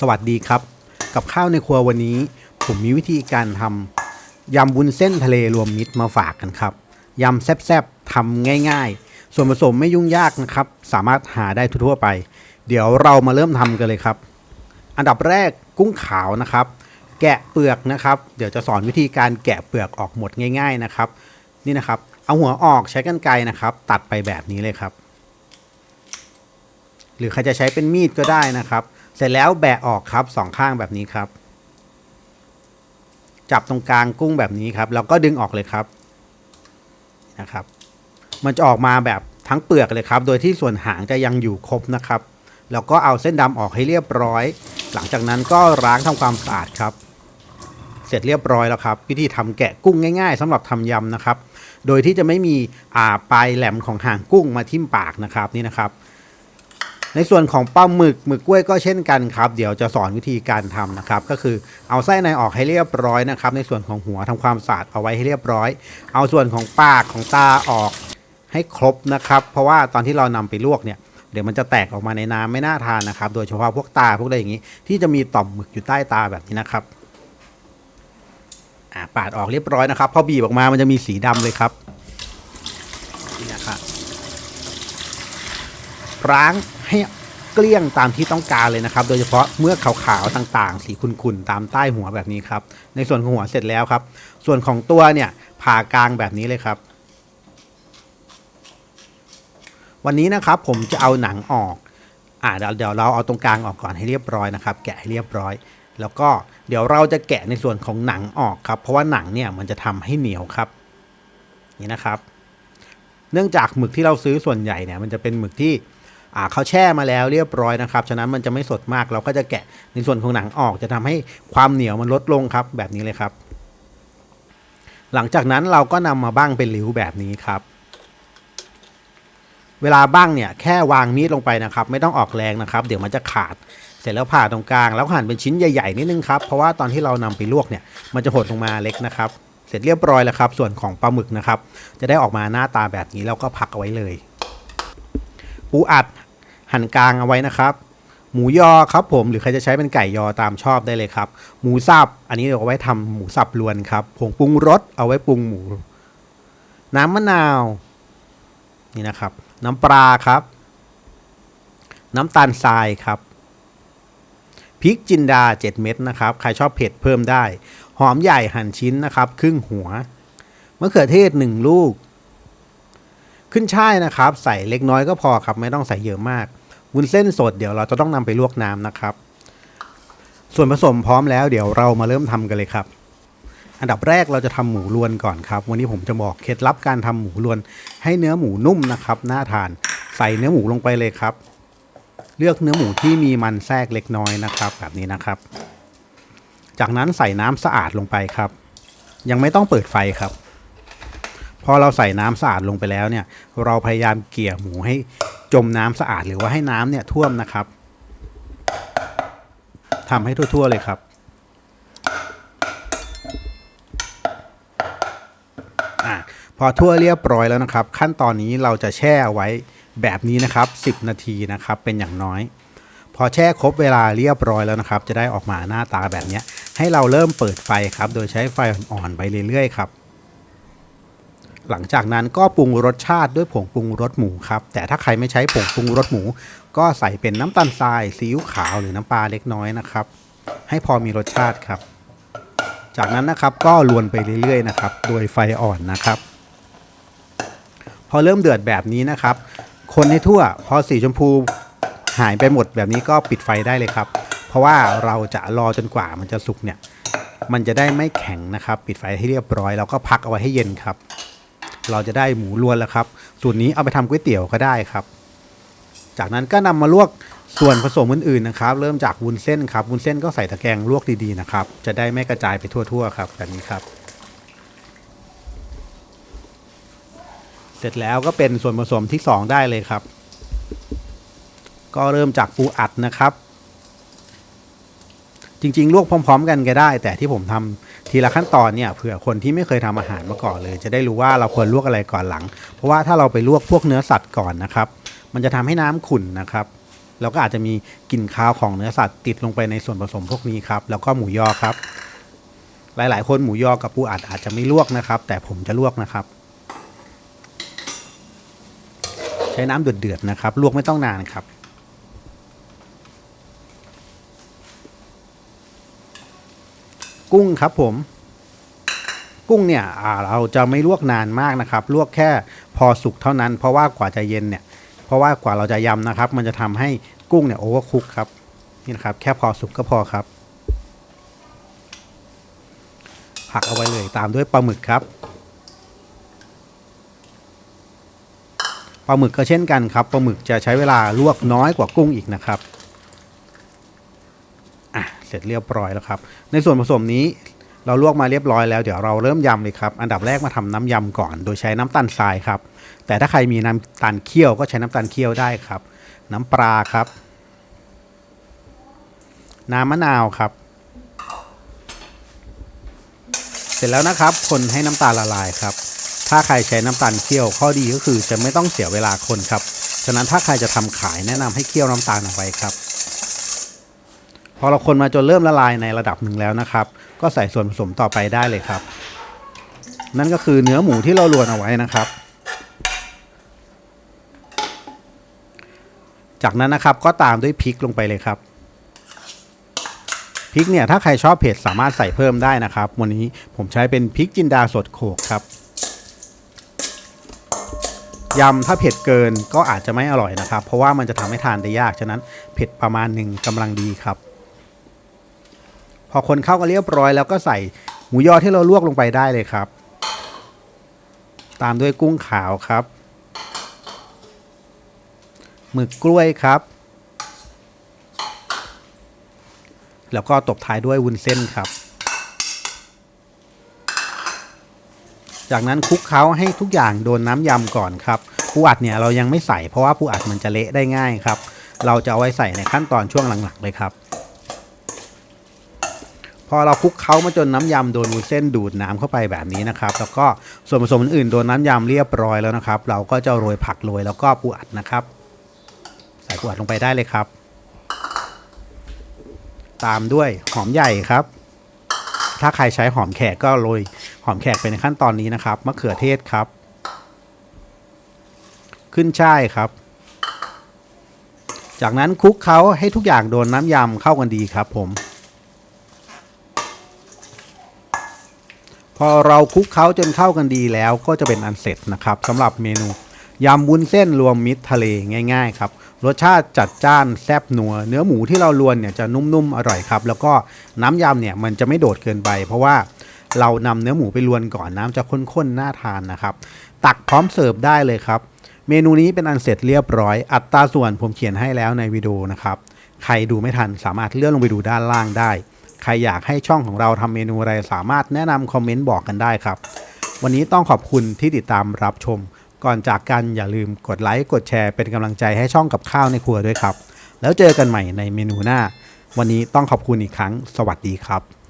สวัสดีครับ กับข้าวในครัววันนี้ ผมมีวิธีการทำยำวุ้นเส้นทะเลรวมมิตรมาฝากกันครับยำแซ่บๆทำง่ายๆ ส่วนผสมไม่ยุ่งยากนะครับ สามารถหาได้ทั่วไป เดี๋ยวเรามาเริ่มทำกันเลยครับ อันดับแรกกุ้งขาวนะครับ แกะเปลือกนะครับ เดี๋ยวจะสอนวิธีการแกะเปลือกออกหมดง่าย ๆนะครับ นี่นะครับ เอาหัวออกใช้กรรไกรนะครับ ตัดไปแบบนี้เลยครับ หรือใครจะใช้เป็นมีดก็ได้นะครับ เสร็จแล้วแบะออกครับสองข้างแบบนี้ครับ จับตรงกลางกุ้งแบบนี้ครับ แล้วก็ดึงออกเลยครับนะครับ มันจะออกมาแบบทั้งเปลือกเลยครับ โดยที่ส่วนหางจะยังอยู่ครบนะครับ แล้วก็เอาเส้นดำออกให้เรียบร้อย หลังจากนั้นก็ล้างทำความสะอาดครับ เสร็จเรียบร้อยแล้วครับ วิธีทำแกะกุ้งง่าย ๆสำหรับทำยำนะครับ โดยที่จะไม่มีอ่าปลายแหลมของหางกุ้งมาทิ่มปากนะครับนี่นะครับ ในส่วนของปลาหมึกหมึกกล้วยก็เช่นกันครับ เดี๋ยวจะสอนวิธีการทำนะครับ ก็คือเอาไส้ในออกให้เรียบร้อยนะครับ ในส่วนของหัวทำความสะอาดเอาไว้ให้เรียบร้อย เอาส่วนของปากของตาออกให้ครบนะครับ เพราะว่าตอนที่เรานำไปลวกเนี่ยเดี๋ยวมันจะแตกออกมาในน้ำไม่น่าทานนะครับ โดยเฉพาะพวกตาพวกอะไรอย่างนี้ ที่จะมีต่อมหมึกอยู่ใต้ตาแบบนี้นะครับอ่าปาดออกเรียบร้อยนะครับพอบีบออกมามันจะมีสีดำเลยครับนี่นะครับล้าง ให้เกลี้ยงตามที่ต้องการเลยนะครับ โดยเฉพาะเมื่อขาวๆต่างๆ สีขุ่นๆตามใต้หัวแบบนี้ครับ ในส่วนของหัวเสร็จแล้วครับ ส่วนของตัวเนี่ยผ่ากลางแบบนี้เลยครับ วันนี้นะครับผมจะเอาหนังออกอ่าเดี๋ยวเดี๋ยวเราเอาตรงกลางออกก่อนให้เรียบร้อยนะครับ แกะให้เรียบร้อย แล้วก็เดี๋ยวเราจะแกะในส่วนของหนังออกครับ เพราะว่าหนังเนี่ยมันจะทำให้เหนียวครับ นี่นะครับ เนื่องจากหมึกที่เราซื้อส่วนใหญ่เนี่ยมันจะเป็นหมึกที่ เขาแช่มาแล้วเรียบร้อยนะครับ ฉะนั้นมันจะไม่สดมากเราก็จะแกะในส่วนของหนังออกจะทำให้ความเหนียวมันลดลงครับ แบบนี้เลยครับ หลังจากนั้นเราก็นำมาบ้างเป็นริ้วแบบนี้ครับเวลาบ้างเนี่ยแค่วางมีดลงไปนะครับ ไม่ต้องออกแรงนะครับ เดี๋ยวมันจะขาด เสร็จแล้วผ่าตรงกลางแล้วหั่นเป็นชิ้นใหญ่ๆนิดนึงครับเพราะว่าตอนที่เรานำไปลวกเนี่ยมันจะหดลงมาเล็กนะครับ เสร็จเรียบร้อยแล้วครับ ส่วนของปลาหมึกนะครับ จะได้ออกมาหน้าตาแบบนี้แล้วก็พักเอาไว้เลย ปูอัด หั่นกลางเอาไว้นะครับ หมูยอครับผมหรือใครจะใช้เป็นไก่ยอตามชอบได้เลยครับ หมูสับอันนี้เอาไว้ทำหมูสับรวนครับผงปรุงรสเอาไว้ปรุงหมู น้ำมะนาวนี่นะครับ น้ำปลาครับ น้ำตาลทรายครับพริกจินดา 7 เม็ดนะครับ ใครชอบเผ็ดเพิ่มได้ หอมใหญ่หั่นชิ้นนะครับ ครึ่งหัวมะเขือเทศ 1 ลูก ขึ้นช่ายนะครับ ใส่เล็กน้อยก็พอครับ ไม่ต้องใส่เยอะมาก วุ้นเส้นสดเดี๋ยวเราจะต้องนำไปลวกน้ำนะครับ ส่วนผสมพร้อมแล้วเดี๋ยวเรามาเริ่มทำกันเลยครับ อันดับแรกเราจะทำหมูรวนก่อนครับ วันนี้ผมจะบอกเคล็ดลับการทำหมูรวน ให้เนื้อหมูนุ่มนะครับน่าทานใส่เนื้อหมูลงไปเลยครับ เลือกเนื้อหมูที่มีมันแทรกเล็กน้อยนะครับ แบบนี้นะครับ จากนั้นใส่น้ำสะอาดลงไปครับ ยังไม่ต้องเปิดไฟครับพอเราใส่น้ำสะอาดลงไปแล้วเนี่ย เราพยายามเกี่ยหมูให้ จมน้ำสะอาดหรือว่าให้น้ำเนี่ยท่วมนะครับทำให้ทั่วๆเลยครับอะพอทั่วเรียบร้อยแล้วนะครับ ขั้นตอนนี้เราจะแช่เอาไว้แบบนี้นะครับ 10 นาทีนะครับเป็นอย่างน้อย พอแช่ครบเวลาเรียบร้อยแล้วนะครับ จะได้ออกมาหน้าตาแบบนี้ให้เราเริ่มเปิดไฟครับ โดยใช้ไฟอ่อนๆไปเรื่อยๆครับ หลังจากนั้นก็ปรุงรสชาติด้วยผงปรุงรสหมูครับ แต่ถ้าใครไม่ใช้ผงปรุงรสหมู ก็ใส่เป็นน้ำตาลทรายซีอิ๊วขาวหรือน้ำปลาเล็กน้อยนะครับ ให้พอมีรสชาติครับ จากนั้นนะครับก็ลวนไปเรื่อยๆนะครับ โดยไฟอ่อนนะครับ พอเริ่มเดือดแบบนี้นะครับ คนให้ทั่วพอสีชมพูหายไปหมดแบบนี้ก็ปิดไฟได้เลยครับ เพราะว่าเราจะรอจนกว่ามันจะสุกเนี่ยมันจะได้ไม่แข็งนะครับ ปิดไฟให้เรียบร้อยแล้วก็พักเอาไว้ให้เย็นครับ เราจะได้หมูรวนแล้วครับ สูตรนี้เอาไปทำก๋วยเตี๋ยวก็ได้ครับ จากนั้นก็นำมาลวกส่วนผสมอื่นๆนะครับ เริ่มจากวุ้นเส้นครับวุ้นเส้นก็ใส่ตะแกรงลวกดีๆนะครับ จะได้ไม่กระจายไปทั่วๆครับแบบนี้ครับ เสร็จแล้วก็เป็นส่วนผสมที่ 2 ได้เลยครับ ก็เริ่มจากปูอัดนะครับ จริง ๆ ลวกพร้อม ๆ กันก็ได้ แต่ที่ผมทำทีละขั้นตอนเนี่ยเผื่อคนที่ไม่เคยทำอาหารมาก่อนเลย จะได้รู้ว่าเราควรลวกอะไรก่อนหลัง เพราะว่าถ้าเราไปลวกพวกเนื้อสัตว์ก่อนนะครับ มันจะทำให้น้ำขุ่นนะครับแล้วก็อาจจะมีกลิ่นคาวของเนื้อสัตว์ติดลงไปในส่วนผสมพวกนี้ครับแล้วก็หมูยอครับ หลายๆ คนหมูยอกับปูอัดอาจจะไม่ลวกนะครับ แต่ผมจะลวกนะครับ ใช้น้ำเดือดๆนะครับ ลวกไม่ต้องนานครับ กุ้งครับผมกุ้งเนี่ยเราจะไม่ลวกนานมากนะครับ ลวกแค่พอสุกเท่านั้น เพราะว่ากว่าจะเย็นเนี่ย เพราะว่ากว่าเราจะยำนะครับ มันจะทำให้กุ้งเนี่ยโอเวอร์คุกครับนี่นะครับ แค่พอสุกก็พอครับ ผักเอาไว้เลยตามด้วยปลาหมึกครับปลาหมึกก็เช่นกันครับปลาหมึกจะใช้เวลาลวกน้อยกว่ากุ้งอีกนะครับ ร็จเรียบร้อยแล้วครับ ในส่วนผสมนี้เราลวกมาเรียบร้อยแล้วเดี๋ยวเราเริ่มยำเลยครับ อันดับแรกมาทำน้ำยำก่อน โดยใช้น้ำตาลทรายครับ แต่ถ้าใครมีน้ำตาลเคี่ยวก็ใช้น้ำตาลเคี่ยวได้ครับ น้ำปลาครับ น้ำมะนาวครับ เสร็จแล้วนะครับ คนให้น้ำตาลละลายครับ ถ้าใครใช้น้ำตาลเคี่ยวข้อดีก็คือจะไม่ต้องเสียเวลาคนครับ ฉะนั้นถ้าใครจะทำขายแนะนำให้เคี่ยวน้ำตาลเอาไว้ครับ อเราคนมาจนเริ่มละลายในระดับหนึ่งแล้วนะครับ ก็ใส่ส่วนผสมต่อไปได้เลยครับ นั่นก็คือเนื้อหมูที่เราลวนเอาไว้นะครับ จากนั้นนะครับก็ตามด้วยพริกลงไปเลยครับพริกเนี่ยถ้าใครชอบเผ็ดสามารถใส่เพิ่มได้นะครับ วันนี้ผมใช้เป็นพริกจินดาสดโขลกครับยำถ้าเผ็ดเกินก็อาจจะไม่อร่อยนะครับ เพราะว่ามันจะทำให้ทานได้ยาก ฉะนั้นเผ็ดประมาณหนึ่งกำลังดีครับ พอคนเข้ากันเรียบร้อยแล้วก็ใส่หมูยอที่เราลวกลงไปได้เลยครับ ตามด้วยกุ้งขาวครับหมึกกล้วยครับ แล้วก็ตบท้ายด้วยวุ้นเส้นครับ จากนั้นคลุกเคล้าให้ทุกอย่างโดนน้ำยำก่อนครับปูอัดเนี่ยเรายังไม่ใส่เพราะว่าปูอัดมันจะเละได้ง่ายครับ เราจะเอาไว้ใส่ในขั้นตอนช่วงหลังๆเลยครับ อเราคลุกเคล้ามาจนน้ำยำโดนวุ้นเส้นดูดน้ำเข้าไปแบบนี้นะครับ แล้วก็ส่วนผสมอื่นๆโดนน้ำยำเรียบร้อยแล้วนะครับ เราก็จะโรยผักโรยแล้วก็ปูอัดนะครับ ใส่ปูอัดลงไปได้เลยครับ ตามด้วยหอมใหญ่ครับ ถ้าใครใช้หอมแขกก็โรยหอมแขกไปในขั้นตอนนี้นะครับมะเขือเทศครับ ขึ้นช่ายครับจากนั้นคลุกเคล้าให้ทุกอย่างโดนน้ำยำเข้ากันดีครับผม พอเราคลุกเคล้าจนเข้ากันดีแล้วก็จะเป็นอันเสร็จนะครับสำหรับเมนูยำวุ้นเส้นรวมมิตรทะเลง่าย ๆ ครับ รสชาติจัดจ้านแซ่บนัว เนื้อหมูที่เราลวนเนี่ยจะนุ่มๆอร่อยครับ แล้วก็น้ำยำเนี่ยมันจะไม่โดดเกินไป เพราะว่าเรานำเนื้อหมูไปลวนก่อนน้ำจะข้นๆน่าทานนะครับ ตักพร้อมเสิร์ฟได้เลยครับ เมนูนี้เป็นอันเสร็จเรียบร้อย อัตราส่วนผมเขียนให้แล้วในวิดีโอนะครับ ใครดูไม่ทันสามารถเลื่อนลงไปดูด้านล่างได้ ใครอยากให้ช่องของเราทำเมนูอะไรสามารถแนะนำคอมเมนต์บอกกันได้ครับ วันนี้ต้องขอบคุณที่ติดตามรับชม ก่อนจากกันอย่าลืมกดไลค์กดแชร์เป็นกำลังใจให้ช่องกับข้าวในครัวด้วยครับ แล้วเจอกันใหม่ในเมนูหน้า วันนี้ต้องขอบคุณอีกครั้ง สวัสดีครับ